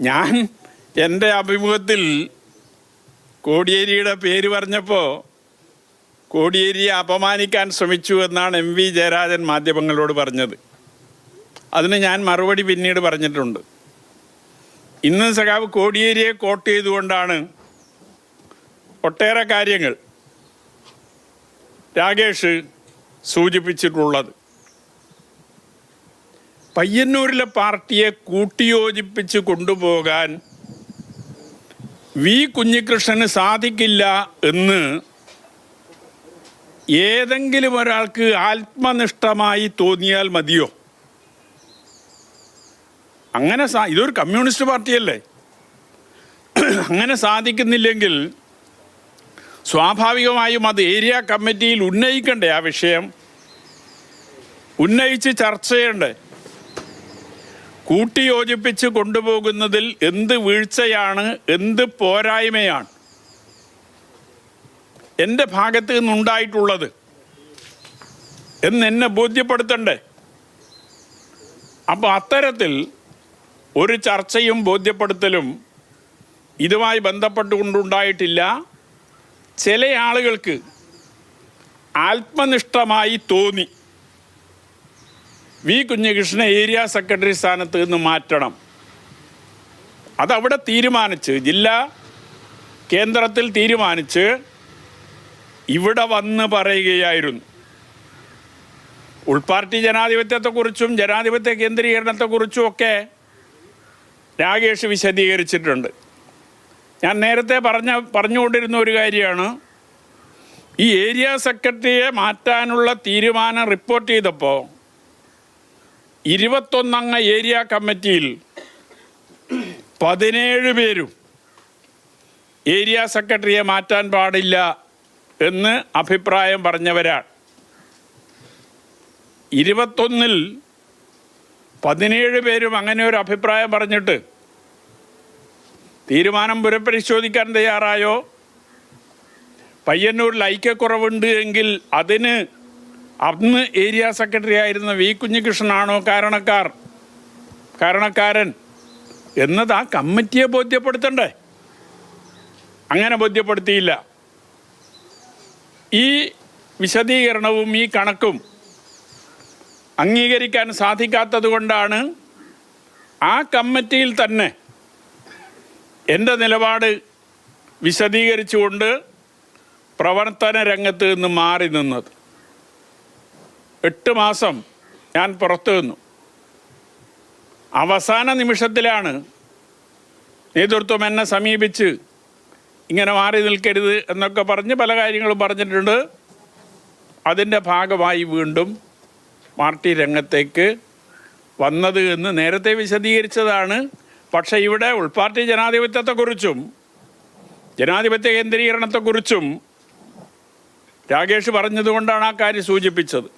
ഞാൻ എന്റെ അഭിമുഖത്തിൽ കോടിയേരിയുടെ പേര് പറഞ്ഞപ്പോൾ കോടിയേരിയെ അപമാനിക്കാൻ ശ്രമിച്ചു എന്നാണ് എം വി ജയരാജൻ മാധ്യമങ്ങളോട് പറഞ്ഞത്. അതിന് ഞാൻ മറുപടി പിന്നീട് പറഞ്ഞിട്ടുണ്ട്. ഇന്ന് സഖാവ് കോടിയേരിയെ കോട്ട് ചെയ്തുകൊണ്ടാണ് ഒട്ടേറെ കാര്യങ്ങൾ രാകേഷ് സൂചിപ്പിച്ചിട്ടുള്ളത്. പയ്യന്നൂരിലെ പാർട്ടിയെ കൂട്ടിയോജിപ്പിച്ച് കൊണ്ടുപോകാൻ വി കുഞ്ഞികൃഷ്ണന് സാധിക്കില്ല എന്ന് ഏതെങ്കിലും ഒരാൾക്ക് ആത്മനിഷ്ഠമായി തോന്നിയാൽ മതിയോ? അങ്ങനെ സാ ഇതൊരു കമ്മ്യൂണിസ്റ്റ് പാർട്ടിയല്ലേ? അങ്ങനെ സാധിക്കുന്നില്ലെങ്കിൽ സ്വാഭാവികമായും അത് ഏരിയ കമ്മിറ്റിയിൽ ഉന്നയിക്കണ്ടേ ആ വിഷയം? ഉന്നയിച്ച് ചർച്ച ചെയ്യണ്ടേ? കൂട്ടിയോജിപ്പിച്ച് കൊണ്ടുപോകുന്നതിൽ എന്ത് വീഴ്ചയാണ് എന്ത് പോരായ്മയാണ്? എന്റെ ഭാഗത്ത് നിന്നുണ്ടായിട്ടുള്ളത് എന്ന് ബോധ്യപ്പെടുത്തണ്ടേ? അപ്പോൾ അത്തരത്തിൽ ഒരു ചർച്ചയും ബോധ്യപ്പെടുത്തലും ഇതുമായി ബന്ധപ്പെട്ടുകൊണ്ടുണ്ടായിട്ടില്ല. ചില ആളുകൾക്ക് ആത്മനിഷ്ഠമായി തോന്നി. വി കുഞ്ഞകൃഷ്ണൻ ഏരിയ സെക്രട്ടറി സ്ഥാനത്ത് നിന്ന് മാറ്റണം. അതവിടെ തീരുമാനിച്ച് ജില്ലാ കേന്ദ്രത്തിൽ തീരുമാനിച്ച് ഇവിടെ വന്ന് പറയുകയായിരുന്നു. ഉൾപാർട്ടി ജനാധിപത്യത്തെക്കുറിച്ചും ജനാധിപത്യ കേന്ദ്രീകരണത്തെക്കുറിച്ചും ഒക്കെ രാകേഷ് വിശദീകരിച്ചിട്ടുണ്ട്. ഞാൻ നേരത്തെ പറഞ്ഞ പറഞ്ഞുകൊണ്ടിരുന്ന ഒരു കാര്യമാണ് ഈ ഏരിയ സെക്രട്ടറിയെ മാറ്റാനുള്ള തീരുമാനം റിപ്പോർട്ട് ചെയ്തപ്പോൾ ഇരുപത്തൊന്നംഗ ഏരിയ കമ്മിറ്റിയിൽ പതിനേഴ് പേരും ഏരിയ സെക്രട്ടറിയെ മാറ്റാൻ പാടില്ല എന്ന് അഭിപ്രായം പറഞ്ഞവരാണ്. ഇരുപത്തൊന്നിൽ പതിനേഴ് പേരും അങ്ങനെ ഒരു അഭിപ്രായം പറഞ്ഞിട്ട് തീരുമാനം പുനഃപരിശോധിക്കാൻ തയ്യാറായോ? പയ്യന്നൂരിൽ ഐക്യക്കുറവുണ്ട് എങ്കിൽ അതിന് അന്ന് ഏരിയ സെക്രട്ടറി ആയിരുന്ന വി കുഞ്ഞികൃഷ്ണനാണോ കാരണക്കാർ? കാരണക്കാരൻ. എന്നത് ആ കമ്മിറ്റിയെ ബോധ്യപ്പെടുത്തണ്ടേ? അങ്ങനെ ബോധ്യപ്പെടുത്തിയില്ല. ഈ വിശദീകരണവും ഈ കണക്കും അംഗീകരിക്കാൻ സാധിക്കാത്തത് കൊണ്ടാണ് ആ കമ്മിറ്റിയിൽ തന്നെ എന്റെ നിലപാട് വിശദീകരിച്ചുകൊണ്ട് പ്രവർത്തന രംഗത്ത് നിന്ന് മാറി നിന്നത്. എട്ട് മാസം ഞാൻ പുറത്തു നിന്നു. അവസാന നിമിഷത്തിലാണ് നേതൃത്വം എന്നെ സമീപിച്ച് ഇങ്ങനെ മാറി നിൽക്കരുത് എന്നൊക്കെ പറഞ്ഞ് പല കാര്യങ്ങളും പറഞ്ഞിട്ടുണ്ട്. അതിന്റെ ഭാഗമായി വീണ്ടും പാർട്ടി രംഗത്തേക്ക് വന്നത് എന്ന് നേരത്തെ വിശദീകരിച്ചതാണ്. പക്ഷേ ഇവിടെ ഉൾപാർട്ടി ജനാധിപത്യത്തെക്കുറിച്ചും ജനാധിപത്യ കേന്ദ്രീകരണത്തെക്കുറിച്ചും രാകേഷ് പറഞ്ഞതുകൊണ്ടാണ് ആ കാര്യം സൂചിപ്പിച്ചത്.